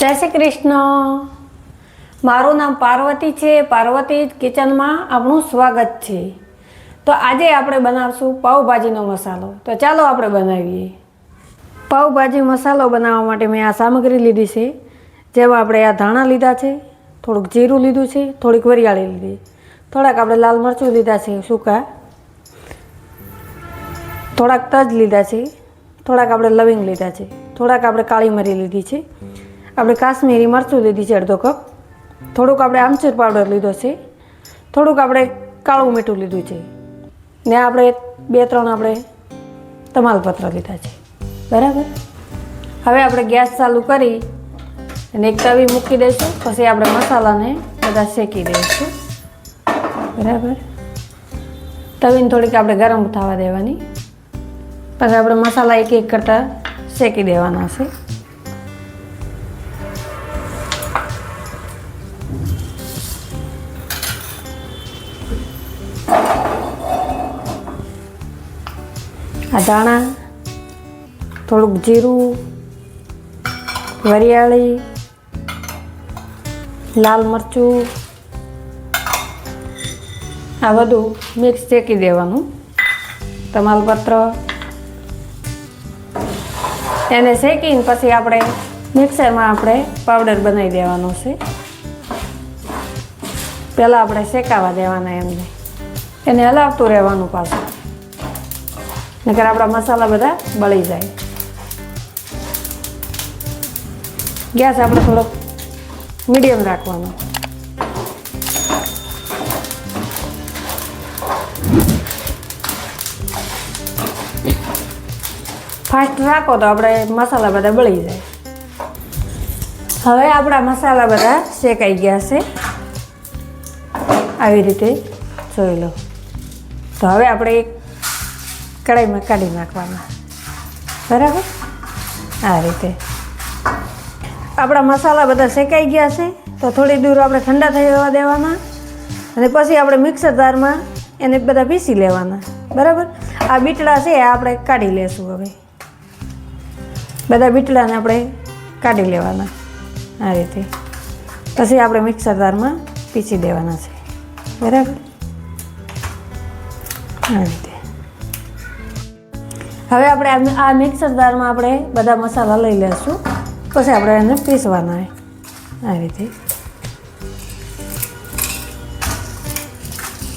જય શ્રી કૃષ્ણ. મારું નામ પાર્વતી છે. પાર્વતી કિચનમાં આપણું સ્વાગત છે. તો આજે આપણે બનાવશું પાઉભાજીનો મસાલો. તો ચાલો આપણે બનાવીએ. પાઉભાજી મસાલો બનાવવા માટે મેં આ સામગ્રી લીધી છે. જેમાં આપણે આ ધાણા લીધા છે, થોડુંક જીરું લીધું છે, થોડીક વરિયાળી લીધી. થોડાક આપણે લાલ મરચું લીધા છે, સૂકા. થોડાક તજ લીધા છે. થોડાક આપણે લવિંગ લીધા છે. થોડાક આપણે કાળી મરી લીધી છે. આપણે કાશ્મીરી મરચું લીધી છે અડધો કપ. થોડુંક આપણે આમચૂર પાવડર લીધો છે. થોડુંક આપણે કાળું મીઠું લીધું છે. ને આપણે બે ત્રણ આપણે તમાલપત્ર લીધા છે. બરાબર? હવે આપણે ગેસ ચાલુ કરી અને એક તવી મૂકી દઈશું. પછી આપણે મસાલાને બધા શેકી દઈશું. બરાબર? તવીને થોડીક આપણે ગરમ થવા દેવાની. પછી આપણે મસાલા એક એક કરતાં શેકી દેવાના છે. આ ધાણા થોડુંક જીરું વરિયાળી લાલ મરચું આ બધું મિક્સ શેકી દેવાનું તમાલપત્ર એને શેકીને પછી આપણે મિક્સરમાં આપણે પાવડર બનાવી દેવાનો છે પહેલાં આપણે શેકાવા દેવાના એમને એને હલાવતું રહેવાનું પાછું નકર આપણા મસાલા બધા બળી જાય. ગેસ આપણે થોડોક મીડિયમ રાખવાનો. ફાસ્ટ રાખો તો આપણે મસાલા બધા બળી જાય. હવે આપણા મસાલા બધા શેકાઈ ગયા છે. આવી રીતે જોઈ લો. તો હવે આપણે એક કઢાઈમાં કાઢી નાખવાના. બરાબર? આ રીતે. આપણા મસાલા બધા શેકાઈ ગયા છે, તો થોડી દૂર આપણે ઠંડા થઈ જવા દેવાના. અને પછી આપણે મિક્સર જારમાં એને બધા પીસી લેવાના. બરાબર? આ બીટલા છે, એ આપણે કાઢી લેશું હવે. બધા બીટલાને આપણે કાઢી લેવાના. આ રીતે. પછી આપણે મિક્સર જારમાં પીસી દેવાના છે. બરાબર? આ રીતે. હવે આપણે આ- મિક્સર જારમાં આપણે બધા મસાલા લઈ લેશું. પછી આપણે એને પીસવાના આ રીતે.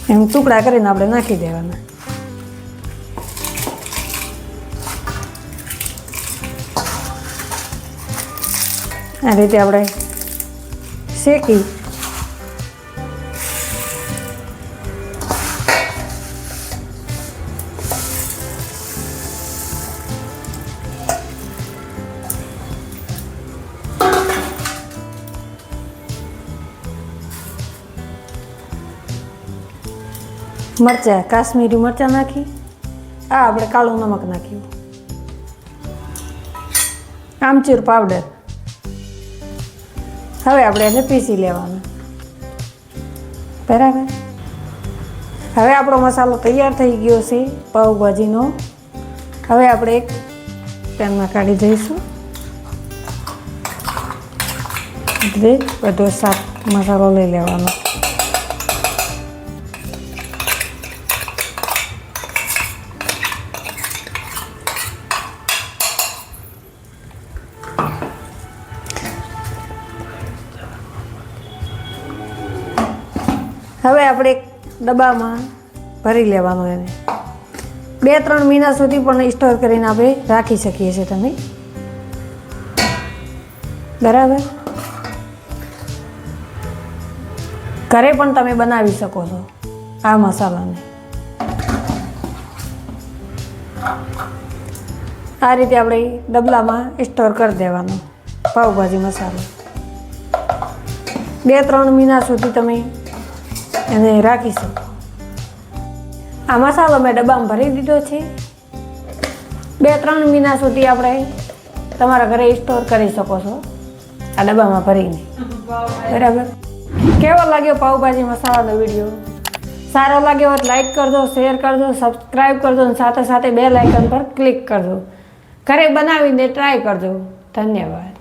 એમ ટુકડા કરીને આપણે નાખી દેવાના. આ રીતે આપણે શેકી મરચાં, કાશ્મીરી મરચાં નાખી. આ આપણે કાળું નમક નાખ્યું. આમચૂર પાવડર. હવે આપણે એને પીસી લેવાનું. બરાબર? હવે આપણો મસાલો તૈયાર થઈ ગયો છે પાઉભાજીનો. હવે આપણે એક પેનમાં કાઢી એટલે બધો સાફ મસાલો લઈ લેવાનો. હવે આપણે ડબ્બામાં ભરી લેવાનું એને. બે, ત્રણ મહિના સુધી પણ સ્ટોર કરીને આપણે રાખી શકીએ છીએ તમે. બરાબર? ઘરે પણ તમે બનાવી શકો છો આ મસાલાને. આ રીતે આપણે ડબલામાં સ્ટોર કરી દેવાનો, પાઉભાજી મસાલો. બે, ત્રણ મહિના સુધી તમે એને રાખીશું. આ મસાલો મેં ડબ્બામાં ભરી દીધો છે. બે, ત્રણ મહિના સુધી આપણે તમારા ઘરે સ્ટોર કરી શકો છો. આ ડબ્બામાં ભરીને. બરાબર? કેવો લાગ્યો પાઉભાજી મસાલાનો વીડિયો? સારો લાગ્યો હોય લાઈક કરજો શેર કરજો સબસ્ક્રાઈબ કરજો અને સાથે સાથે બે લાઇકન પર ક્લિક કરજો. ઘરે બનાવીને ટ્રાય કરજો. ધન્યવાદ.